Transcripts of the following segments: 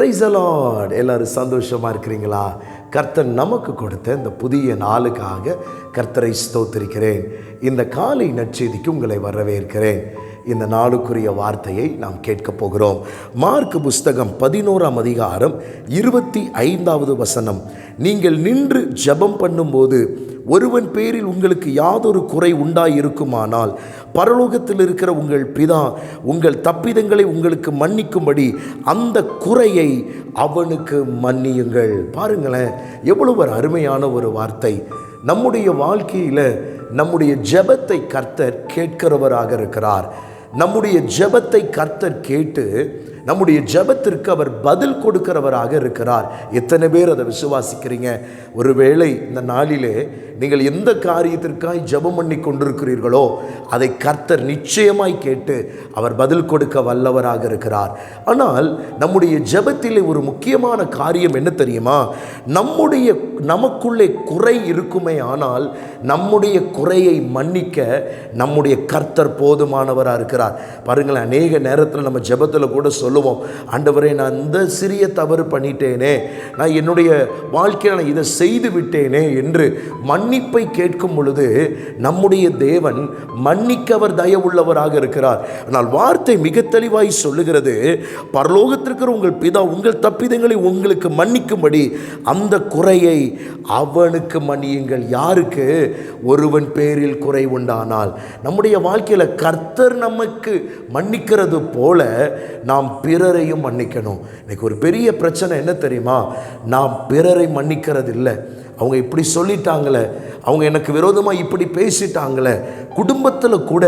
Price allot எல்லாரும் சந்தோஷமாக இருக்கிறீங்களா? கர்த்தர் நமக்கு கொடுத்த இந்த புதிய நாளுக்காக கர்த்தரை ஸ்தோத்திருக்கிறேன். இந்த காலை நற்செய்திக்கு உங்களை வரவேற்கிறேன். இந்த நாளுக்குரிய வார்த்தையை நாம் கேட்கப் போகிறோம். மார்க் புஸ்தகம் பதினோராம் அதிகாரம் இருபத்தி ஐந்தாவது வசனம். நீங்கள் நின்று ஜெபம் பண்ணும்போது ஒருவன் பேரில் உங்களுக்கு யாதொரு குறை உண்டாயிருக்குமானால் பரலோகத்தில் இருக்கிற உங்கள் பிதா உங்கள் தப்பிதங்களை உங்களுக்கு மன்னிக்கும்படி அந்த குறையை அவனுக்கு மன்னியுங்கள். பாருங்களேன் எவ்வளவு ஒரு அருமையான ஒரு வார்த்தை. நம்முடைய வாழ்க்கையில் நம்முடைய ஜெபத்தை கர்த்தர் கேட்கிறவராக இருக்கிறார். நம்முடைய ஜெபத்தை கர்த்தர் கேட்டு நம்முடைய ஜெபத்திற்கு அவர் பதில் கொடுக்கிறவராக இருக்கிறார். எத்தனை பேர் அதை விசுவாசிக்கிறீங்க? ஒருவேளை இந்த நாளிலே நீங்கள் எந்த காரியத்திற்காய் ஜெபம் பண்ணி கொண்டிருக்கிறீர்களோ அதை கர்த்தர் நிச்சயமாய் கேட்டு அவர் பதில் கொடுக்க வல்லவராக இருக்கிறார். ஆனால் நம்முடைய ஜெபத்திலே ஒரு முக்கியமான காரியம் என்ன தெரியுமா? நம்முடைய நமக்குள்ளே குறை இருக்குமே ஆனால் நம்முடைய குறையை மன்னிக்க நம்முடைய கர்த்தர் போதுமானவராக இருக்கிறார். பாருங்களேன் அநேக நேரத்தில் நம்ம ஜெபத்தில் கூட சொல்லுவோம். ஆண்டவரே நான் இந்த சிறிய தவறு பண்ணிட்டேனே. நான் என்னுடைய வாழ்க்கையில் நான் இதை செய்து விட்டேனே என்று மன்னிப்பை கேட்கும் பொழுது நம்முடைய தேவன் மன்னிக்க அவர் தயவுள்ளவராக இருக்கிறார். ஆனால் வார்த்தை மிக தெளிவாய் சொல்லுகிறது பரலோகத்திற்கிற உங்கள் பிதா உங்கள் தப்பிதங்களை உங்களுக்கு மன்னிக்கும்படி அந்த குறையை அவனுக்கு மன்னியுங்கள். யாருக்கு? ஒருவன் பேரில் குறை உண்டானால். நம்முடைய வாழ்க்கையில் கர்த்தர் நமக்கு மன்னிக்கிறது போல நாம் பிறரையும் மன்னிக்கணும். எனக்கு ஒரு பெரிய பிரச்சனை என்ன தெரியுமா? நான் பிறரை மன்னிக்கிறது இல்லை அவங்க இப்படி சொல்லிட்டாங்களே அவங்க எனக்கு விரோதமாக இப்படி பேசிட்டாங்களே குடும்பத்தில் கூட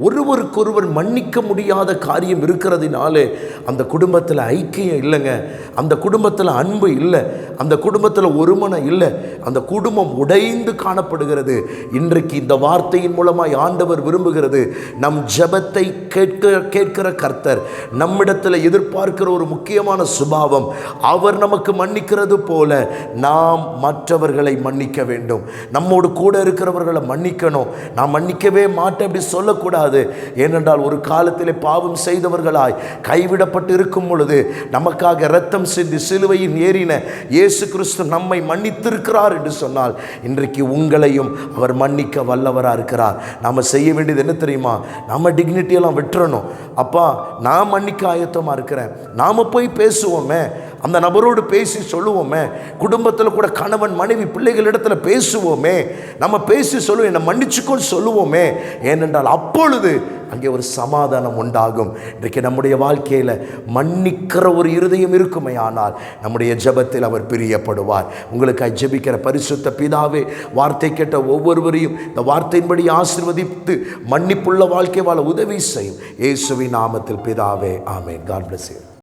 ஒருவருக்கொருவர் மன்னிக்க முடியாத காரியம் இருக்கிறதுனாலே அந்த குடும்பத்தில் ஐக்கியம் இல்லைங்க. அந்த குடும்பத்தில் அன்பு இல்லை. அந்த குடும்பத்தில் ஒருமனம் இல்லை. அந்த குடும்பம் உடைந்து காணப்படுகிறது. இன்றைக்கு இந்த வார்த்தையின் மூலமாய் ஆண்டவர் விரும்புகிறது. நம் ஜெபத்தை கேட்க கேட்கிற கர்த்தர் நம்மிடத்தில் எதிர்பார்க்கிற ஒரு முக்கியமான சுபாவம். அவர் நமக்கு மன்னிக்கிறது போல நாம் மற்றவர்களை மன்னிக்க வேண்டும். நம்மோடு கூட இருக்கிறவர்களை மன்னிக்கணும். நான் மன்னிக்கவே மாட்டேன் அப்படி சொல்லக்கூடாது. ஏனென்றால் ஒரு காலத்தில் பாவம் செய்தவர்களாய் கைவிடப்பட்டு இருக்கும் பொழுது நமக்காக ரத்தம் சிந்தி சிலுவையின் ஏறின இயேசு கிறிஸ்து நம்மை மன்னித்திருக்கிறார் என்று சொன்னால் இன்றைக்கு உங்களையும் அவர் மன்னிக்க வல்லவராக இருக்கிறார். நாம் செய்ய வேண்டியது என்ன தெரியுமா? நம்ம டிக்னிட்டியெல்லாம் விட்டுறணும். அப்பா நான் மன்னிக்க ஆயத்தமாக இருக்கிறேன். நாம் போய் பேசுவோமே. அந்த நபரோடு பேசி சொல்லுவோமே. குடும்பத்தில் கூட கணவன் மனைவி பிள்ளைகளிடத்தில் பேசுவோமே. நம்ம பேசி சொல்லுவோம் என்னை மன்னிச்சுக்கோன்னு சொல்லுவோமே. ஏனென்றால் அப்பொழுது அங்கே ஒரு சமாதானம் உண்டாகும். இன்றைக்கு நம்முடைய வாழ்க்கையில் மன்னிக்கிற ஒரு இருதயம் இருக்குமே ஆனால் நம்முடைய ஜெபத்தில் அவர் பிரியப்படுவார். உங்களுக்காக ஜெபிக்கிற பரிசுத்த பிதாவே வார்த்தை கேட்ட ஒவ்வொருவரையும் இந்த வார்த்தையின்படி ஆசிர்வதித்து மன்னிப்புள்ள வாழ்க்கை வாழ உதவி செய்யும். இயேசுவின் நாமத்தில் பிதாவே ஆமேன். God bless you